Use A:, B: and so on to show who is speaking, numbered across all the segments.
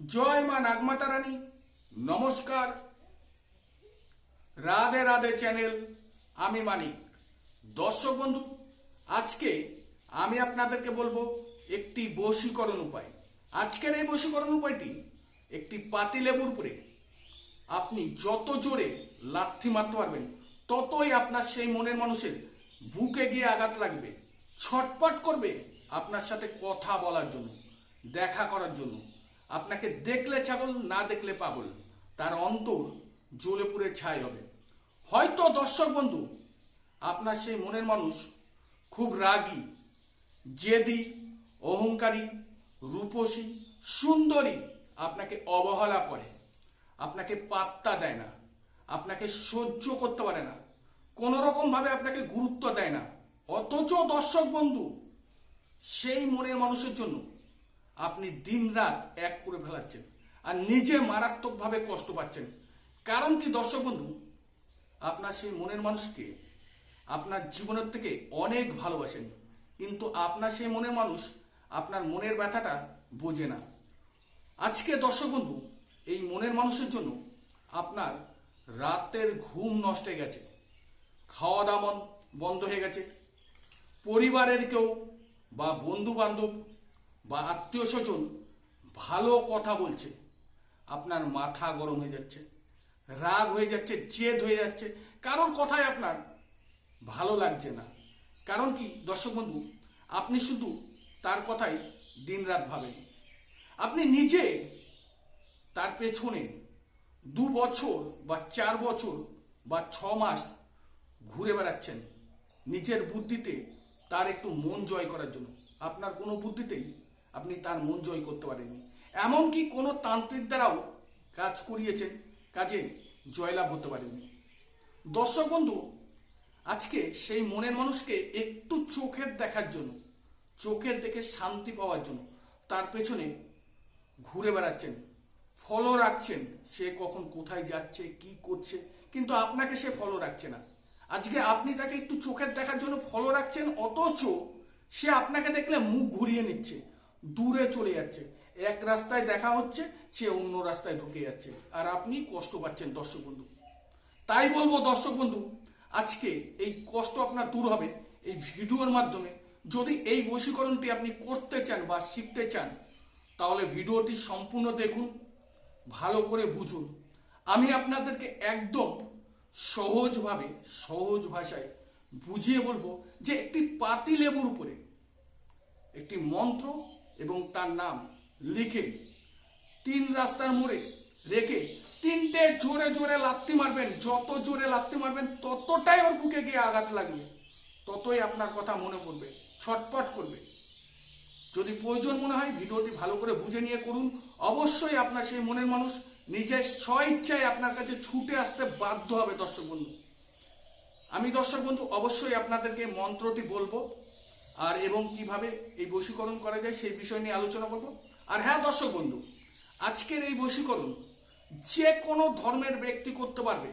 A: জয় মা নাগমাতা রানী। নমস্কার। রাধে রাধে চ্যানেল, আমি মানিক। দর্শক বন্ধু, আজকে আমি আপনাদেরকে বলব একটি বশীকরণ উপায়। আজকের এই বশীকরণ উপায়টি একটি পাতি লেবুর উপরে আপনি যত জোরে লাথি মারতে পারবেন, ততই আপনার সেই মনের মানুষের বুকে গিয়ে আঘাত লাগবে, ছটপট করবে আপনার সাথে কথা বলার জন্য, দেখা করার জন্য। আপনাকে দেখলে ছাগল, না দেখলে পাগল। তার অন্তর জ্বলে পুড়ে ছাই হবে। হয়তো দর্শক বন্ধু, আপনার সেই মনের মানুষ খুব রাগী, জেদি, অহংকারী, রূপসী, সুন্দরী আপনাকে অবহেলা করে। আপনাকে পাত্তা দেয় না। আপনাকে সহ্য করতে পারে না। কোনো রকমভাবে আপনাকে গুরুত্ব দেয় না। অথচ দর্শক বন্ধু, সেই মনের মানুষের জন্য আপনি দিনরাত এক করে ফেলাচ্ছেন আর নিজে মারাত্মকভাবে কষ্ট পাচ্ছেন। কারণ কি, দর্শক বন্ধু? আপনার সেই মনের মানুষকে আপনার জীবনের থেকে অনেক ভালোবাসেন। কিন্তু আপনার সেই মনের মানুষ আপনার মনের ব্যথাটা বোঝে না। আজকে, দর্শক বন্ধু, এই মনের মানুষের জন্য আপনার রাতের ঘুম নষ্ট হয়ে গেছে। খাওয়া দাওয়া বন্ধ হয়ে গেছে। পরিবারের কেউ বা বন্ধু বান্ধব বা আত্মীয় স্বজন ভালো কথা বলছে, আপনার মাথা গরম হয়ে যাচ্ছে, রাগ হয়ে যাচ্ছে, জেদ হয়ে যাচ্ছে, কারোর কথায় আপনার ভালো লাগছে না। কারণ কি, দর্শক বন্ধু, আপনি শুধু তার কথাই দিনরাত ভাবেন। আপনি নিজে তার পেছনে দু বছর বা চার বছর বা ছ মাস ঘুরে বেড়াচ্ছেন, নিজের বুদ্ধিতে তার একটু মন জয় করার জন্য। আপনার কোনো বুদ্ধিতেই আপনি তার মন জয় করতে পারেননি। এমনকি কোনো তান্ত্রিক দ্বারাও কাজ করিয়েছেন, কাজে জয়লাভ হতে পারেননি। দর্শক বন্ধু, আজকে সেই মনের মানুষকে একটু চোখের দেখার জন্য, চোখের দেখে শান্তি পাওয়ার জন্য তার পেছনে ঘুরে বেড়াচ্ছেন ফলো রাখছেন, সে কখন কোথায় যাচ্ছে, কি করছে, কিন্তু আপনাকে সে ফলো রাখছে না। আজকে আপনি তাকে একটু চোখের দেখার জন্য ফলো রাখছেন, অথচ সে আপনাকে দেখলে মুখ ঘুরিয়ে নিচ্ছে। দূরে চলে যাচ্ছে। এক রাস্তায় দেখা হচ্ছে, সে অন্য রাস্তায় ঢুকে যাচ্ছে। আর আপনি কষ্ট পাচ্ছেন দর্শক বন্ধু। তাই বলব দর্শক বন্ধু, আজকে এই কষ্ট আপনার দূর হবে। এই ভিডিওর মাধ্যমে যদি এই বশীকরণটি আপনি করতে চান বা শিখতে চান, তাহলে ভিডিওটি সম্পূর্ণ দেখুন, ভালো করে বুঝুন। আমি আপনাদেরকে একদম সহজভাবে, সহজ ভাষায় বুঝিয়ে বলব যে একটি পাতি লেবুর উপরে একটি মন্ত্র এবং তার নাম লিখে তিন রাস্তার মোড়ে রেখে তিনটে জোরে জোরে লাত্তি মারবেন, যত জোরে লাত্তি মারবেন, ততটাই ওর বুকে গিয়ে আঘাত লাগবে। ততই আপনার কথা মনে পড়বে, ছটপট করবে। যদি প্রয়োজন মনে হয় ভিডিওটি ভালো করে বুঝে নিয়ে করুন, অবশ্যই আপনার সেই মনের মানুষ নিজের স্ব ইচ্ছায় আপনার কাছে ছুটে আসতে বাধ্য হবে দর্শক বন্ধু। আমি দর্শক বন্ধু, অবশ্যই আপনাদেরকে মন্ত্রটি বলব আর এবং কীভাবে এই বশীকরণ করা যায় সেই বিষয় নিয়ে আলোচনা করব। আর হ্যাঁ দর্শক বন্ধু, আজকের এই বশীকরণ যে কোনো ধর্মের ব্যক্তি করতে পারবে,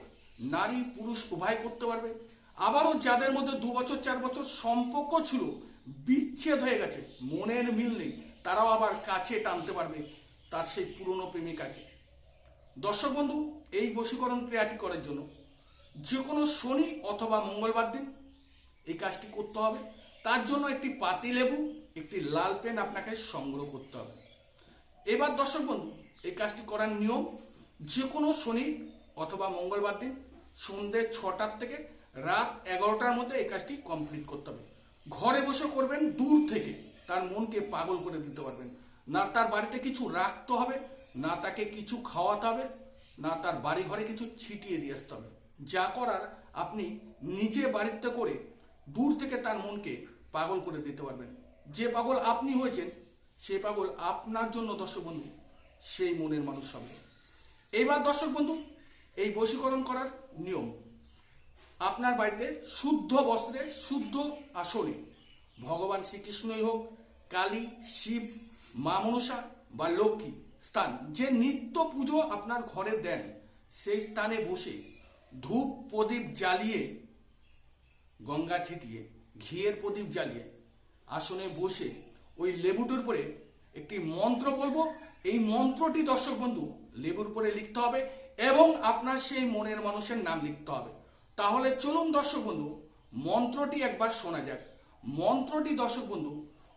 A: নারী, পুরুষ, উভয় করতে পারবে। আবারও যাদের মধ্যে দু বছর, চার বছর সম্পর্ক ছিল, বিচ্ছেদ হয়ে গেছে, মনের মিল নেই, তারাও আবার কাছে টানতে পারবে তার সেই পুরনো প্রেমিকাকে। দর্শক বন্ধু, এই বশীকরণ ক্রিয়াটি করার জন্য যে কোনো শনি অথবা মঙ্গলবার দিন এই কাজটি করতে হবে। তার জন্য একটি পাতি লেবু, একটি লাল পেন আপনাকে সংগ্রহ করতে হবে। এবার দর্শক বন্ধু, এই কাজটি করার নিয়ম যে কোনো শনি অথবা মঙ্গলবার দিন সন্ধ্যে ছটার থেকে রাত এগারোটার মধ্যে এই কাজটি কমপ্লিট করতে হবে। ঘরে বসে করবেন, দূর থেকে তার মনকে পাগল করে দিতে পারবেন। না তার বাড়িতে কিছু রাখতে হবে, না তাকে কিছু খাওয়াতে হবে, না তার বাড়ি ঘরে কিছু ছিটিয়ে দিয়ে আসতে হবে। যা করার আপনি নিজে বাড়িতে করে দূর থেকে তার মনকে পাগল করে দিতে পারবেন। যে পাগল আপনি হয়েছেন, সে পাগল আপনার জন্য দর্শক বন্ধু, সেই মনের মানুষ হবে। এইবার দর্শক বন্ধু, এই বশীকরণ করার নিয়ম। আপনার বাড়িতে শুদ্ধ বস্ত্রে, শুদ্ধ আসনে ভগবান শ্রীকৃষ্ণই হোক, কালী, শিব, মা মনসা বা লক্ষ্মী স্থান, যে নিত্য পুজো আপনার ঘরে দেন, সেই স্থানে বসে ধূপ প্রদীপ জ্বালিয়ে গঙ্গা ছিটিয়ে ঘিয়ের প্রদীপ জ্বালিয়ে আসনে বসে ওই লেবুটির উপরে একটি মন্ত্র বলব। এই মন্ত্রটি, দর্শক বন্ধু, লেবুর উপরে লিখতে হবে এবং আপনার সেই মনের মানুষের নাম লিখতে হবে। তাহলে চলুন, দর্শক বন্ধু, মন্ত্রটি একবার শোনা যাক। মন্ত্রটি, দর্শক বন্ধু,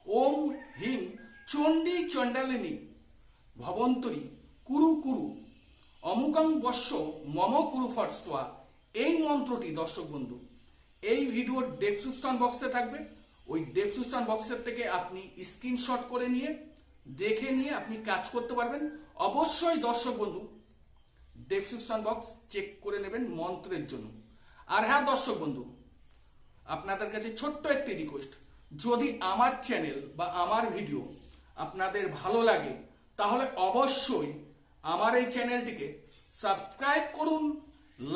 A: ওম হিং চণ্ডী চণ্ডালিনী ভবন্তরী কুরু কুরু অমুকাং বর্ষ মম কুরু ফটসোয়া এই মন্ত্রটি, দর্শক বন্ধু এই ভিডিওর ডেসক্রিপশন বক্সে থাকবে। ওই ডেসক্রিপশন বক্সের থেকে আপনি স্ক্রিনশট করে নিয়ে, দেখে নিয়ে আপনি কাজ করতে পারবেন। অবশ্যই দর্শক বন্ধু ডেসক্রিপশন বক্স চেক করে নেবেন মন্ত্রের জন্য। আর হ্যাঁ দর্শক বন্ধু, আপনাদের কাছে ছোট্ট একটি রিকোয়েস্ট যদি আমার চ্যানেল বা আমার ভিডিও আপনাদের ভালো লাগে, তাহলে অবশ্যই আমার এই চ্যানেলটিকে সাবস্ক্রাইব করুন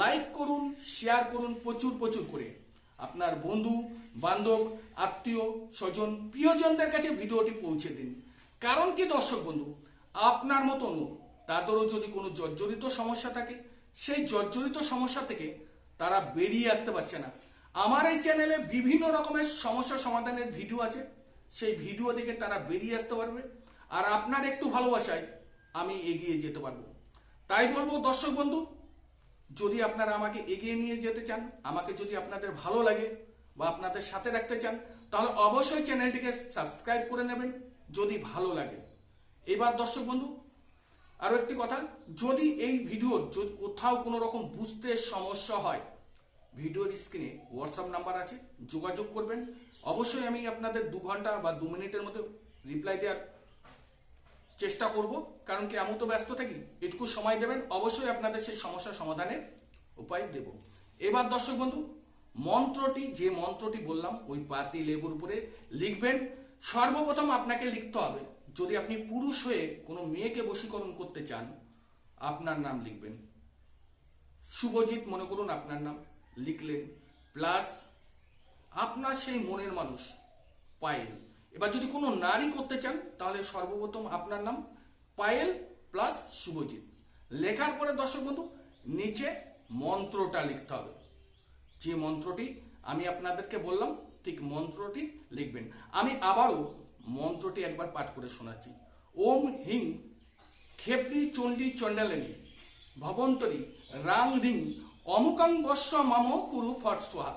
A: লাইক করুন শেয়ার করুন প্রচুর প্রচুর করে। আপনার বন্ধু, বান্ধব, আত্মীয়, স্বজন, প্রিয়জনদের কাছে ভিডিওটি পৌঁছে দিন। কারণ কি, দর্শক বন্ধু? আপনার মতন তাদেরও যদি কোনো জর্জরিত সমস্যা থাকে, সেই জর্জরিত সমস্যা থেকে তারা বেরিয়ে আসতে পারছে না। আমার এই চ্যানেলে বিভিন্ন রকমের সমস্যা সমাধানের ভিডিও আছে। সেই ভিডিও দেখে তারা বেরিয়ে আসতে পারবে। আর আপনার একটু ভালোবাসায় আমি এগিয়ে যেতে পারব। তাই বলব, দর্শক বন্ধু যদি আপনারা আমাকে এগিয়ে নিয়ে যেতে চান, আমাকে যদি আপনাদের ভালো লাগে বা আপনাদের সাথে রাখতে চান, তাহলে অবশ্যই চ্যানেলটিকে সাবস্ক্রাইব করে নেবেন যদি ভালো লাগে। এবার দর্শক বন্ধু আরও একটি কথা, যদি এই ভিডিওর যদি কোথাও কোনো রকম বুঝতে সমস্যা হয়, ভিডিওর স্ক্রিনে হোয়াটসঅ্যাপ নাম্বার আছে, যোগাযোগ করবেন। অবশ্যই আমি আপনাদের দু ঘণ্টা বা দু মিনিটের মধ্যে রিপ্লাই দেওয়ার চেষ্টা করব, কারণ কি আমি তো ব্যস্ত থাকি, এটুকু সময় দেবেন, অবশ্যই আপনাদের সেই সমস্যার সমাধানের উপায় দেব। এবার দর্শক বন্ধু, মন্ত্রটি, যে মন্ত্রটি বললাম, ওই পাতি লেবুর উপরে লিখবেন। সর্বপ্রথম আপনাকে লিখতে হবে, যদি আপনি পুরুষ হয়ে কোনো মেয়েকে বশীকরণ করতে চান, আপনার নাম লিখবেন। শুভজিৎ, মনে করুন আপনার নাম, লিখলেন, প্লাস আপনার সেই মনের মানুষ, পায়েল। এবার যদি কোনো নারী করতে চান, তাহলে সর্বপ্রথম আপনার নাম, পায়েল প্লাস শুভজিৎ। লেখার পরে দর্শক বন্ধু, নিচে মন্ত্রটা লিখতে হবে। যে মন্ত্রটি আমি আপনাদেরকে বললাম, ঠিক মন্ত্রটি লিখবেন। আমি আবারও মন্ত্রটি একবার পাঠ করে শোনাচ্ছি। ওম হিং, খেপড়ি চণ্ডী চণ্ডালিনী, ভবন্তরী রাং রিং অমুকাং বর্ষ মাম কুরু ফট সোহা।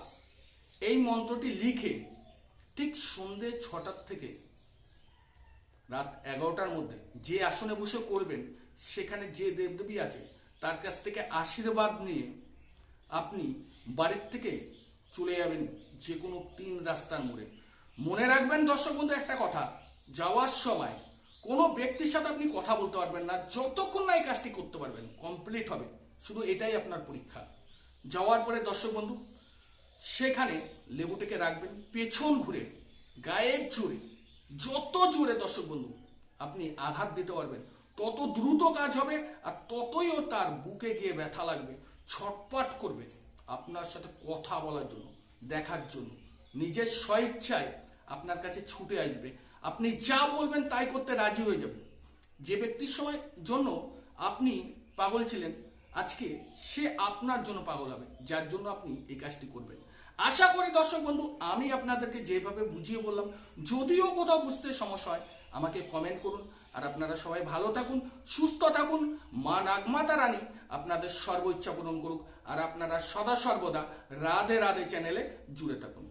A: এই মন্ত্রটি লিখে ঠিক সন্ধে ছটার থেকে রাত এগারোটার মধ্যে যে আসনে বসে করবেন, সেখানে যে দেবদেবী আছে, তার কাছ থেকে আশীর্বাদ নিয়ে আপনি বাড়ির থেকে চলে যাবেন যে কোনো তিন রাস্তার মোড়ে। মনে রাখবেন দর্শক বন্ধু, একটা কথা, যাওয়ার সময় কোনো ব্যক্তির সাথে আপনি কথা বলতে পারবেন না, যতক্ষণ না এই কাজটি করতে পারবেন কমপ্লিট হবে। শুধু এটাই আপনার পরীক্ষা। যাওয়ার পরে দর্শক বন্ধু সেখানে লেবুটিকে রাখবেন, পেছন ঘুরে, গায়ের জোরে, যত জোরে দর্শক বন্ধু আপনি আঘাত দিতে পারবেন, তত দ্রুত কাজ হবে আর ততই ও তার বুকে গিয়ে ব্যথা লাগবে, ছটপট করবে আপনার সাথে কথা বলার জন্য, দেখার জন্য। নিজের স্বইচ্ছায় আপনার কাছে ছুটে আসবে। আপনি যা বলবেন তাই করতে রাজি হয়ে যাবে যে ব্যক্তির সময় জন্য আপনি পাগল ছিলেন, আজকে সে আপনার জন্য পাগল হবে, যার জন্য আপনি এই কাজটি করবেন। আশা করি দর্শক বন্ধু, আমি আপনাদেরকে যেভাবে বুঝিয়ে বললাম, যদিও কোথাও বুঝতে সমস্যা হয়, আমাকে কমেন্ট করুন। আর আপনারা সবাই ভালো থাকুন, সুস্থ থাকুন। মা নাগমাতা রানী আপনাদের সর্ব ইচ্ছা পূরণ করুক। আর আপনারা সদা সর্বদা রাধে রাধে চ্যানেলে জুড়ে থাকুন।